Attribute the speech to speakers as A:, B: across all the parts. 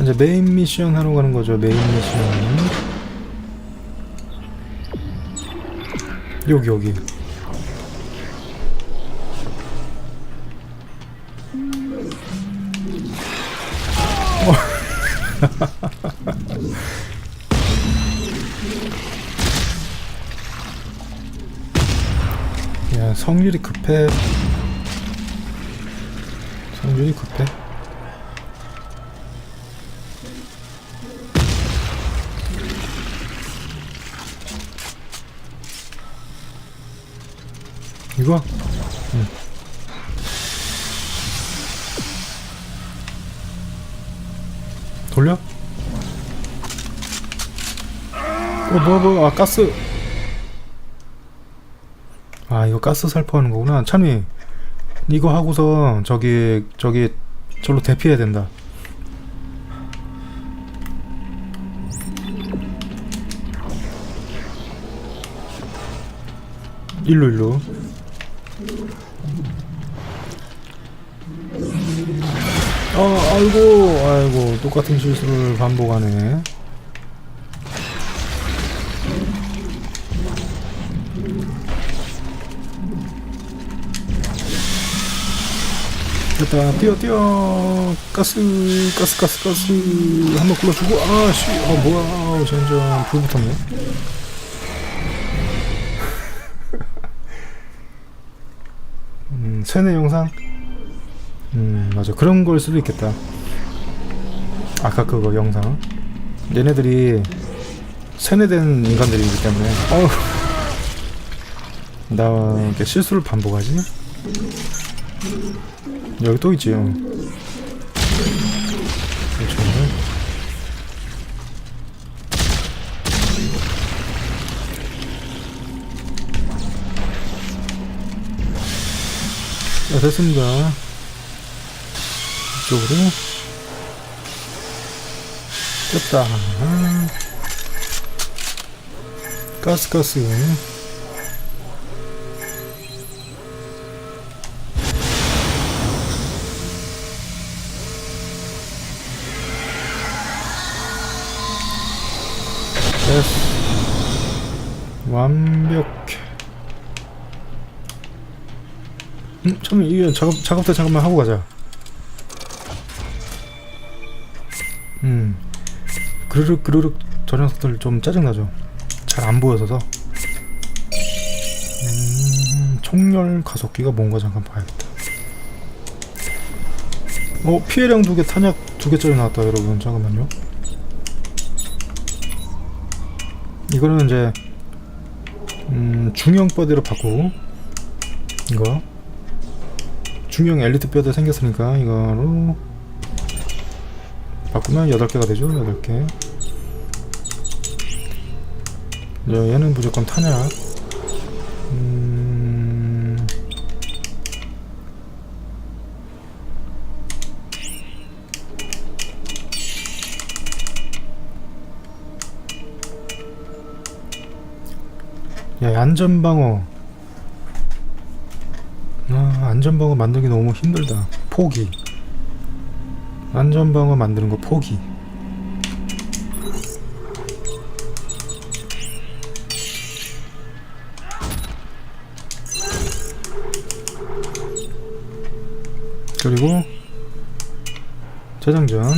A: 이제 메인 미션 하러 가는 거죠. 메인 미션. 여기 여기. 야 성질이 급해. 성질이 급해. 이거? 응. 돌려? 어, 뭐, 뭐, 아, 가스. 아, 이거 가스 살포하는 거구나. 찬이, 이거 하고서, 저기, 저기, 절로 대피해야 된다. 일로, 일로. 아, 아이고, 아이고, 똑같은 실수를 반복하네. 됐다, 뛰어, 뛰어. 가스, 가스, 가스, 가스. 한번 굴러주고, 아, 씨, 아, 뭐야. 아우, 젠장, 불 붙었네. 음, 세뇌 영상? 음, 맞아. 그런 걸 수도 있겠다. 아까 그거 영상. 얘네들이 세뇌된 인간들이기 때문에. 어우. 나 이렇게 실수를 반복하지? 여기 또 있지요. 그렇죠. 자, 됐습니다. 이쪽으로. 아. 가스, 가스. 됐어. 완벽해. 음, 잠깐 이게 작업 작업대 잠깐만 하고 가자. 음, 그르륵 그르륵 저 녀석들 좀 짜증 나죠. 잘 안 보여서서. 음, 총열 가속기가 뭔가 잠깐 봐야겠다. 어 피해량 두 개 탄약 두 개짜리 나왔다 여러분 잠깐만요. 이거는 이제 음, 중형 뼈대로 바꾸고 이거 중형 엘리트 뼈대 생겼으니까 이거로 바꾸면 8개가 되죠? 8개. 이제 얘는 무조건 탄약. 음... 야 안전방어. 아 안전방어 만들기 너무 힘들다. 포기 안전방어 만드는 거 포기. 그리고 재장전.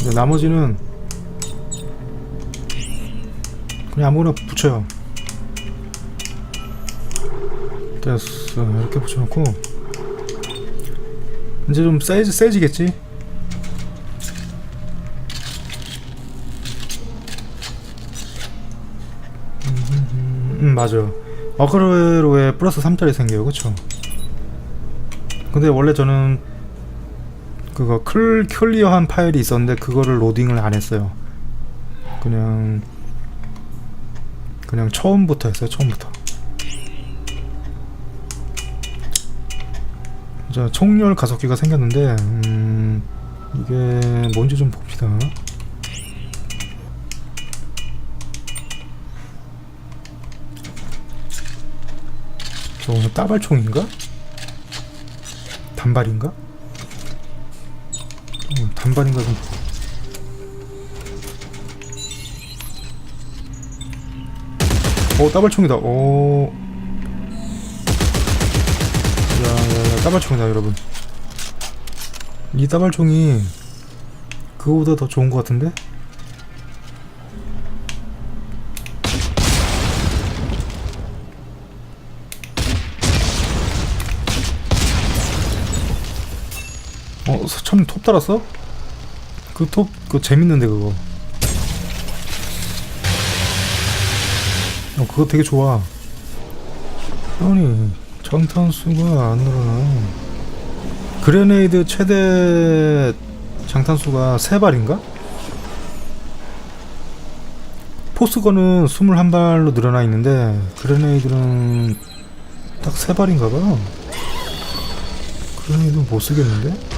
A: 이제 나머지는 그냥 아무거나 붙여요. 됐어. 이렇게 붙여놓고 이제 좀 세지, 세지겠지? 음, 음, 맞아 어그로에 플러스 3짜리 생겨요. 그쵸? 근데 원래 저는 그거 클, 클리어한 파일이 있었는데 그거를 로딩을 안 했어요. 그냥 그냥 처음부터 했어요. 처음부터 자, 총열 가속기가 생겼는데, 음, 이게 뭔지 좀 봅시다. 저거는 따발총인가? 단발인가? 어, 단발인가 좀. 어 따발총이다. 오. 따발총이다 여러분. 이 따발총이 그거보다 더 좋은 것 같은데? 어, 처음 톱 달았어? 그 톱, 그거 재밌는데, 그거. 어, 그거 되게 좋아. 아니, 장탄수가 안 늘어나. 그레네이드 최대 장탄수가 3발인가? 포스건은 21발로 늘어나 있는데, 그레네이드는 딱 3발인가 봐. 그레네이드 못 쓰겠는데?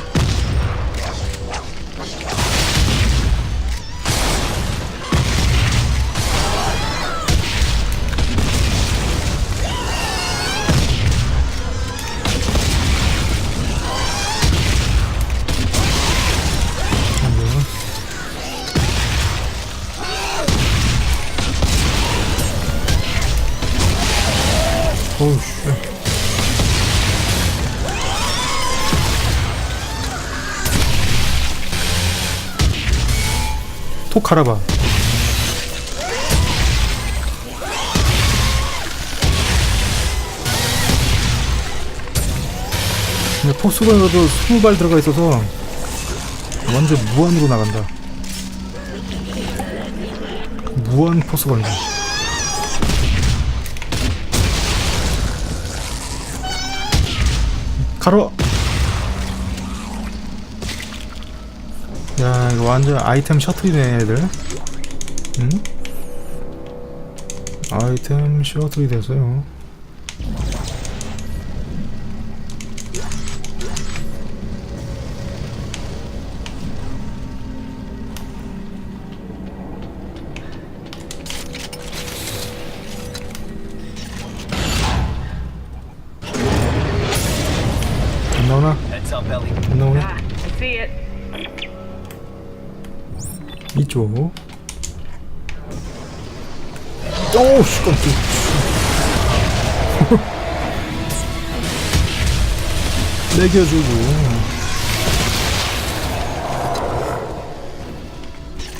A: 톡 갈아봐 근데 포스건에도 20발 들어가 있어서 완전 무한으로 나간다. 무한 포스건이다. 가로. 야 이거 완전 아이템 셔틀이네 애들. 응? 아이템 셔틀이 됐어요. 깜짝. 매겨주고.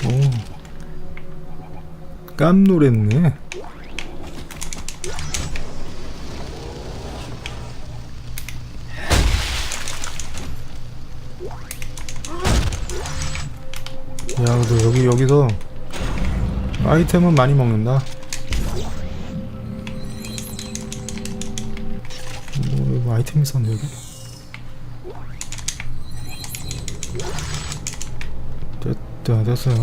A: 오. 깜놀했네. 야, 너 여기 여기서 아이템은 많이 먹는다. 아이템 있었는데 여기? 됐다 됐어요.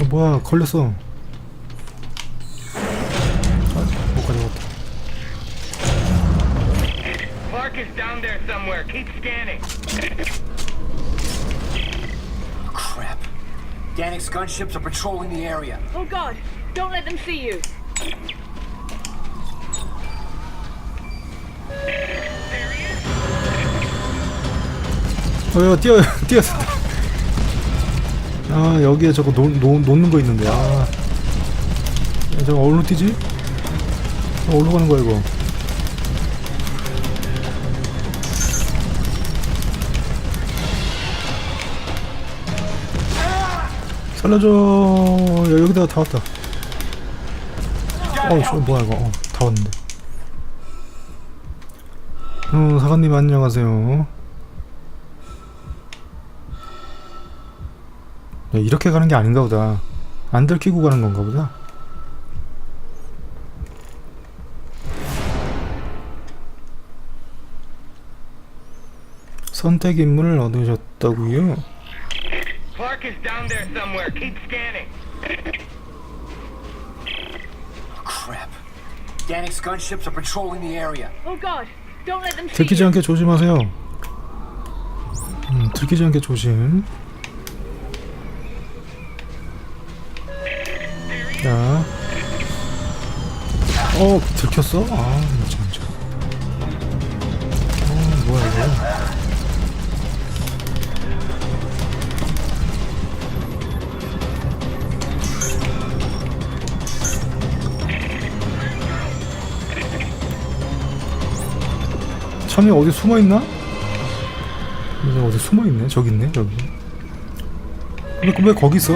A: 어, 뭐야 걸렸어. 아, 못 가져갔다.
B: Clark is down there somewhere. Keep scanning.
C: Crap. Danik's gunships are patrolling the area.
D: Oh God! Don't let them see you.
A: 어, 야, 뛰어, 뛰었어. 아, 여기에 저거 놓, 놓, 놓는 거 있는데, 아. 야, 저거 어디로 뛰지? 어, 어디로 가는 거야, 이거? 살려줘. 야, 여기다가 다 왔다. 어, 저, 뭐야, 이거. 어, 다 왔는데. 어, 사관님 안녕하세요. 야, 이렇게 가는 게 아닌가 보다. 안 들키고 가는 건가 보다. 선택 인물을 얻으셨다고요?
B: Clark is down there somewhere. Keep scanning.
C: Crap. Danik's gunships are patrolling the area.
D: Oh God! Don't let them see
A: 들키지. 않게 조심하세요. 음, 들키지 않게 조심. 자. 어, 들켰어? 아, 맞아, 맞아. 어, 뭐야, 이거. 참이 어디 숨어있나? 이제 어디 숨어있네? 저기 있네, 저기. 근데, 근데 거기 있어?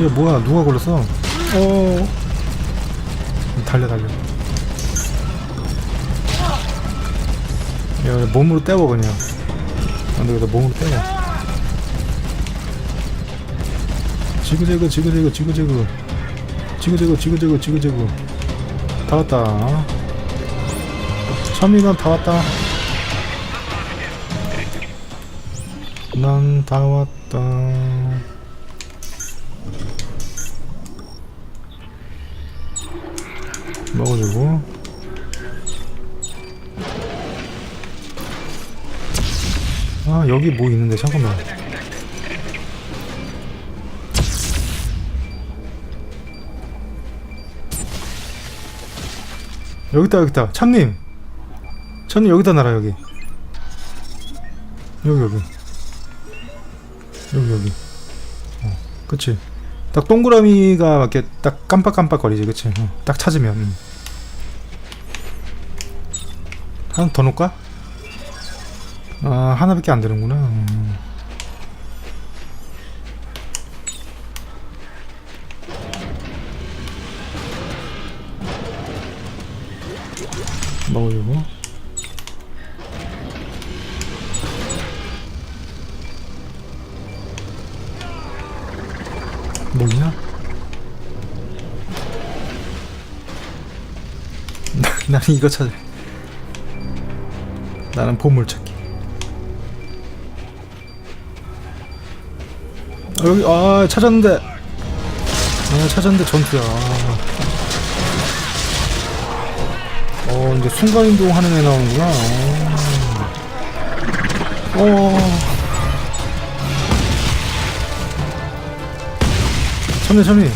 A: 얘 뭐야? 누가 걸렸어? 어. 달려 달려. 야 몸으로 때워 그냥. 안 되겠다 몸으로 때워. 지그재그 지그재그 지그재그 지그재그 지그재그 지그재그 다 왔다. 참이가 다 왔다. 난 다 왔다. 먹어주고. 아, 여기 뭐 있는데, 잠깐만. 여기 있다, 여기 있다. 참님! 참님, 여기다 놔라, 여기. 여기, 여기. 여기, 여기. 어, 그치. 딱 동그라미가 이렇게 딱 깜빡깜빡 거리지, 그치? 어, 딱 찾으면. 음. 하나 더 놓을까? 아, 하나밖에 안 되는구나. 음. 뭐 있나? 나- 나는 이거 찾아. 나는 보물 찾기. 아, 여기 아 찾았는데. 아 찾았는데 전투야. 어 이제 순간 이동 하는 애 나오는구나. 어. 어. 참니 참니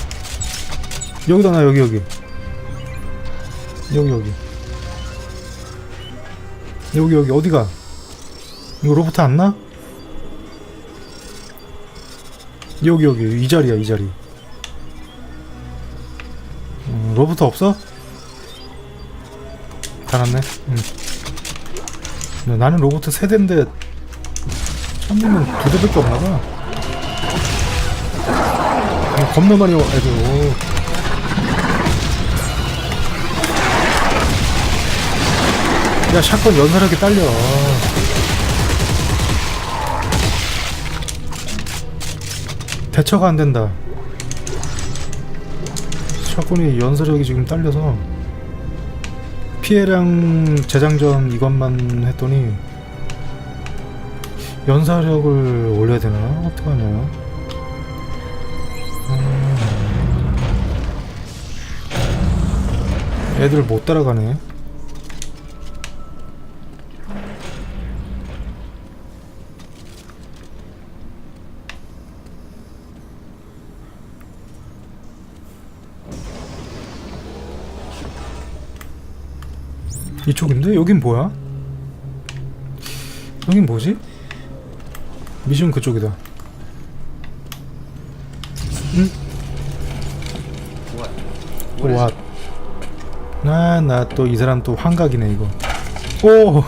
A: 여기다 놔 여기 여기 여기 여기 여기 여기 어디가 이거 로봇 안 나? 여기 여기 이 자리야 이 자리 어, 로봇 없어? 달았네 응. 나는 로봇 세 대인데 참님은 두 대밖에 없나봐 어, 겁나 많이 와 애들 오. 야 샷건 연설하게 딸려. 대처가 안 된다. 샷건이 연설력이 지금 딸려서. 피해량 재장전 이것만 했더니 연사력을 올려야 되나? 어떡하냐? 애들 못 따라가네. 이쪽인데? 여긴 뭐야? 여긴 뭐지? 미션 그쪽이다. 응? 와. 아, 나또 이 사람 또 환각이네 이거. 오, 오,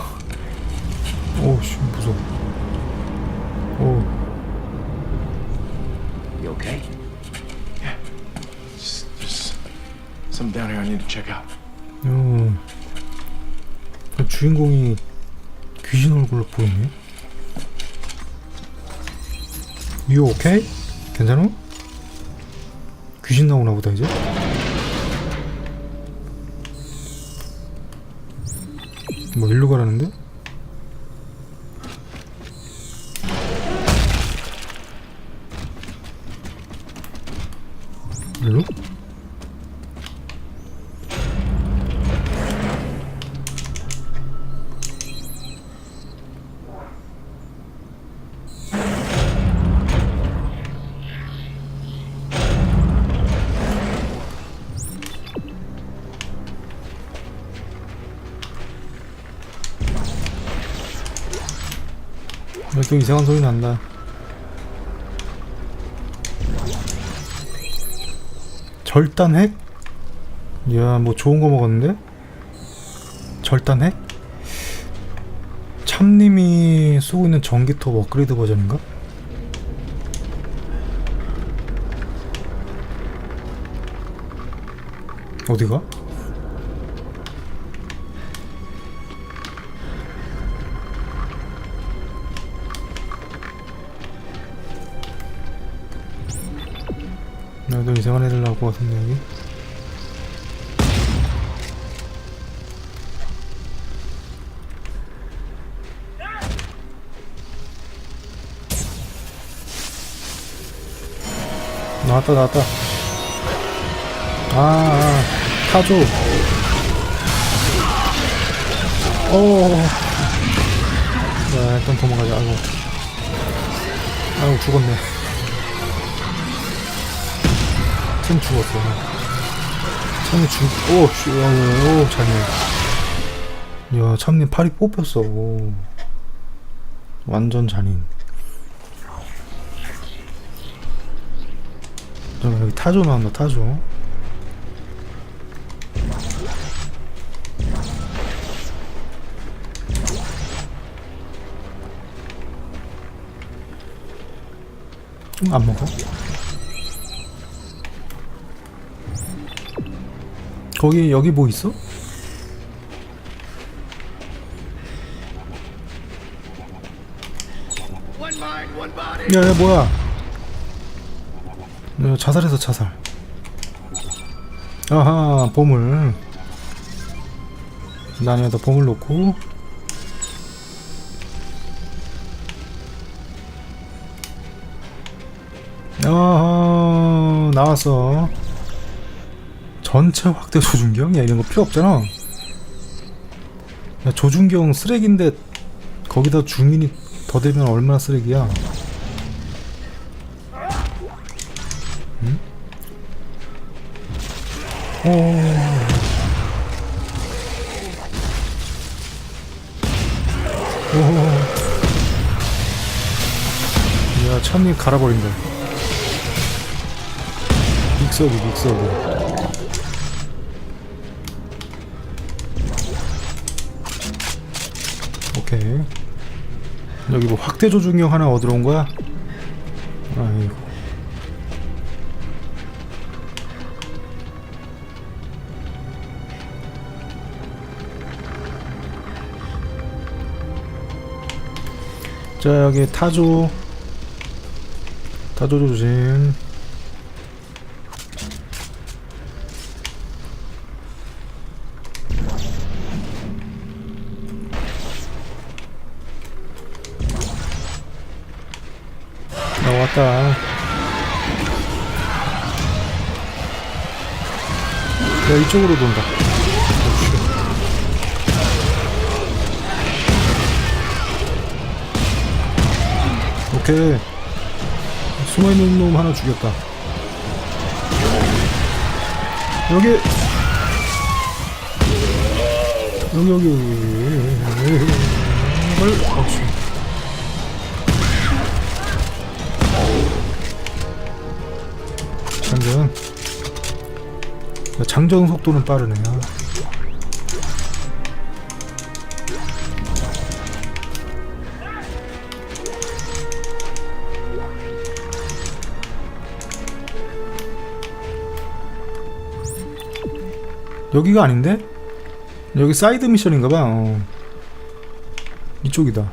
A: 주인공이 귀신 얼굴로 보이네. You okay? 괜찮아? 귀신 나오나 보다 이제. 뭐 일로 가라는데? 일로? 야, 또 이상한 소리 난다. 절단핵? 야, 뭐 좋은 거 먹었는데? 절단 핵? 참님이 쓰고 있는 전기톱 업그레이드 버전인가? 어디가? 여기 나왔다 나왔다. 아, 아 타조. 오 자, 일단 도망가자. 아이고. 아이고 죽었네 참 죽었어 참이 죽.. 오! 씨, 오, 오 잔인 야 참님 팔이 뽑혔어 오. 완전 잔인 잠깐 여기 타조 나온다 타조 음, 안 먹어? 거기 여기 뭐 있어? 야야 뭐야? 야, 자살해서 자살. 아하 보물. 나니에다 보물 놓고. 아하 나왔어 전체 확대 조준경? 야 이런 거 필요 없잖아 야 조준경 쓰레기인데 거기다 주민이 더 되면 얼마나 쓰레기야 응? 오. 오. 야 참이 갈아버린다 믹서기 믹서기 오케이 여기 뭐 확대 조준경 하나 얻으러 온 거야? 아이고. 자 여기 타조. 타조 조심 이쪽으로 돈다. 오케이. 숨어있는 놈 하나 죽였다. 여기! 여기, 여기, 여기. 헐, 어 장전 속도는 빠르네요 여기가 아닌데? 여기 사이드 미션인가봐 어. 이쪽이다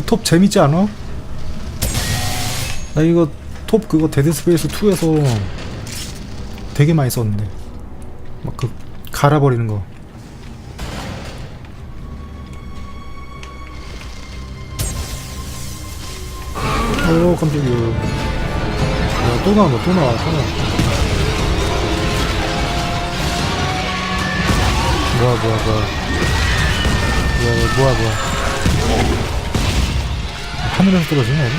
A: 그 톱 재밌지 않아? 나 이거 톱 그거 데드 스페이스 2에서 되게 많이 썼는데. 막 그 갈아버리는 거. 오 깜짝이야. 야, 또 나온다 또 나와 또 나와. 뭐야 뭐야 뭐야. 뭐야 뭐야 뭐야 하늘에서 떨어지냐 여기?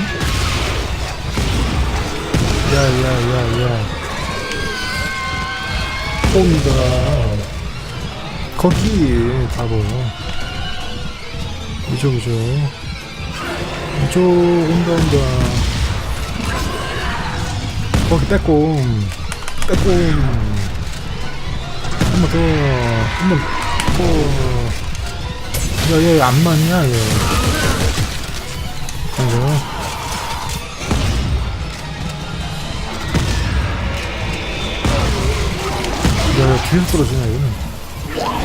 A: 야야야야 온다 거기 바로. 이쪽 이쪽. 이쪽 온다 온다. 거기 빼꼼. 빼꼼. 한번 더. 한번 더. 야얘 안 맞냐 얘 이거 야, 야, 뒤에서 떨어지냐.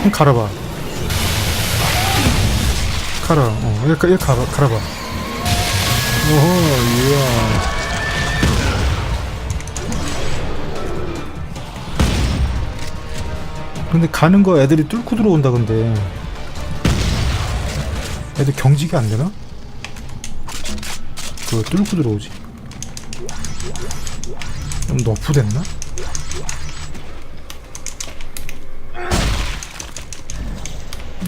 A: 형, 갈아봐. 갈아, 어, 얘, 얘 갈아, 갈아봐. 어허, 이야. 근데 가는 거 애들이 뚫고 들어온다, 근데. 애들 경직이 안 되나? 그거 뚫고 들어오지. 좀 너프 됐나?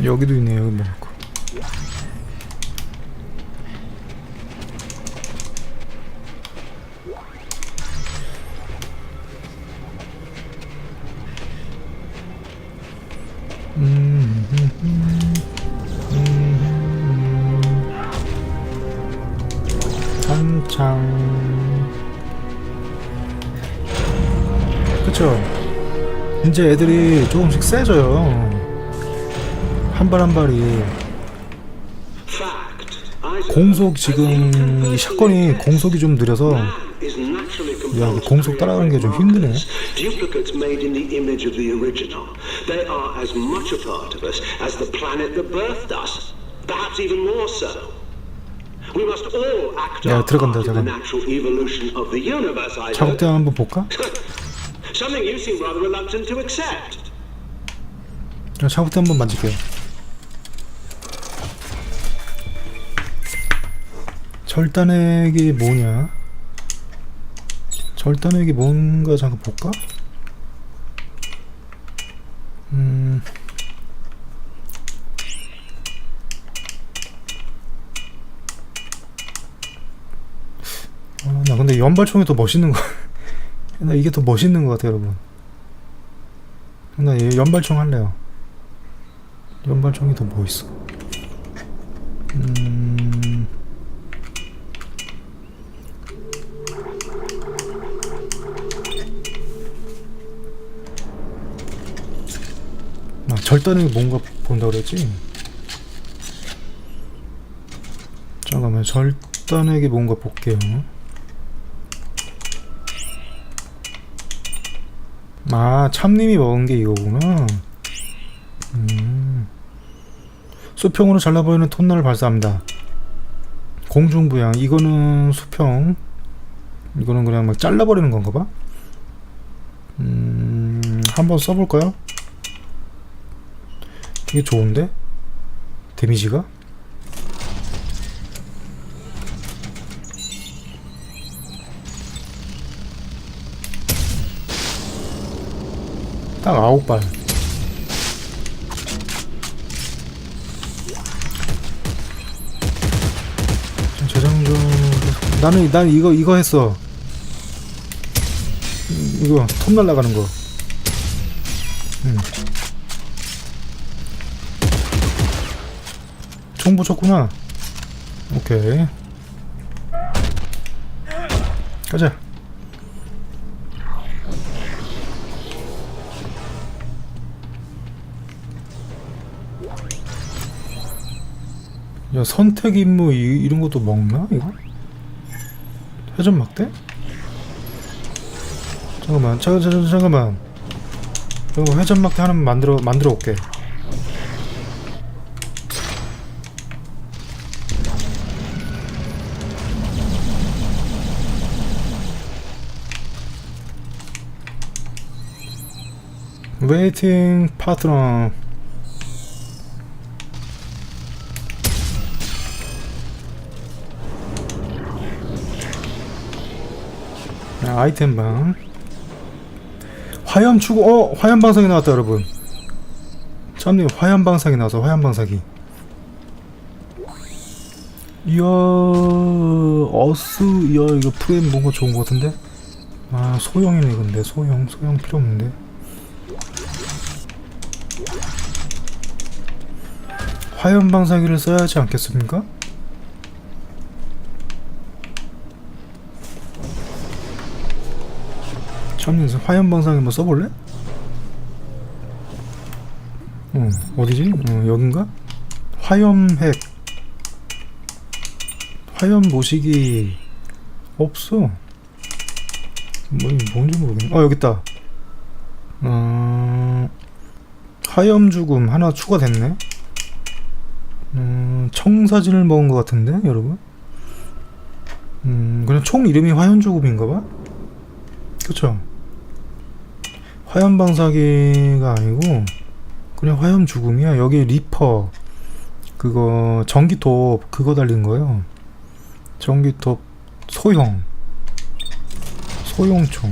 A: 여기도 있네요, 여기 먹고. 음, 이제 애들이 조금씩 세져요. 한 발 한 발이 공속 지금 이 샷건이 공속이 좀 느려서
E: 야,
A: 그 공속 따라가는 게 좀 힘드네.
E: Duplicates made in the image of the original. They are as much a part of us as the planet that birthed us. Perhaps even more so. We must all act
A: 야, 들어간다,
E: part in the
A: 잠깐.
E: natural evolution of the universe, I hope.
A: 작업대원 한번 볼까?
E: Something you seem rather reluctant to accept.
A: 자, 작업대 한번 만질게요. 절단액이 뭐냐? 절단액이 뭔가 잠깐 볼까? 음. 아, 나 근데 연발총이 더 멋있는 거. 나 이게 더 멋있는 것 같아, 여러분. 나얘 연발총 할래요. 연발총이 더 멋있어. 음... 아, 절단이 뭔가 본다 그랬지? 잠깐만, 절단에게 뭔가 볼게요. 아, 참님이 먹은 게 이거구나. 음. 수평으로 잘라보이는 톱날을 발사합니다. 공중부양. 이거는 수평. 이거는 그냥 막 잘라버리는 건가 봐. 음, 한번 써볼까요? 되게 좋은데? 데미지가? 딱 아홉 발. 재장전 나는 난 이거 이거 했어. 음, 이거 톱 날라가는 거. 음. 총 붙였구나. 오케이. 가자. 야 선택 임무 이, 이런 것도 먹나 이거? 회전 막대? 잠깐만 잠깐 잠깐 잠깐만 이거 회전 막대 하나 만들어 만들어 올게 웨이팅 파트너 아, 아이템방. 화염 추구 어 화염 방사기 나왔다 여러분. 참님 화염 방사기 나와서 화염 방사기 이야 어스 이야 이거 프레임 뭔가 좋은 것 같은데? 아 소형이네 근데. 소형 소형 필요 없는데. 화염 방사기를 써야 하지 않겠습니까? 참여해서 화염 방사기 한번 써볼래? 어 어디지? 어 여긴가? 화염핵 화염 모시기 없어 뭐, 뭔지 모르겠네. 어, 여기 있다. 어, 화염 죽음 하나 추가됐네. 음, 청사진을 먹은 것 같은데, 여러분? 음, 그냥 총 이름이 화염 죽음인가봐? 그쵸? 화염 방사기가 아니고, 그냥 화염 죽음이야. 여기 리퍼, 그거, 전기톱, 그거 달린 거예요. 전기톱 소형. 소형총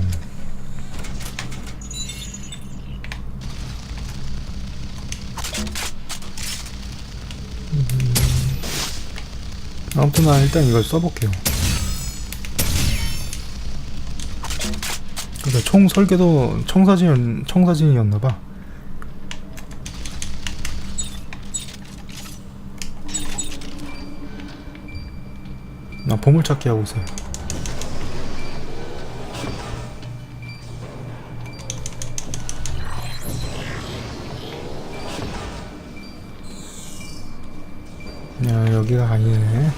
A: 음, 아무튼 난 일단 이걸 써볼게요 총 설계도 청사진 청사진이었나봐 나 보물찾기 하고 있어요 야, 여기가 아니네.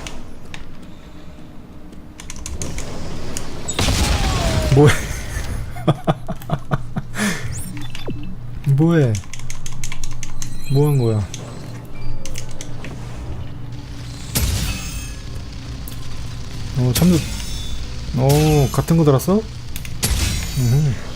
A: 뭐해? 뭐해? 뭐 한 거야? 어, 참도, 어, 같은 거 달았어? 음.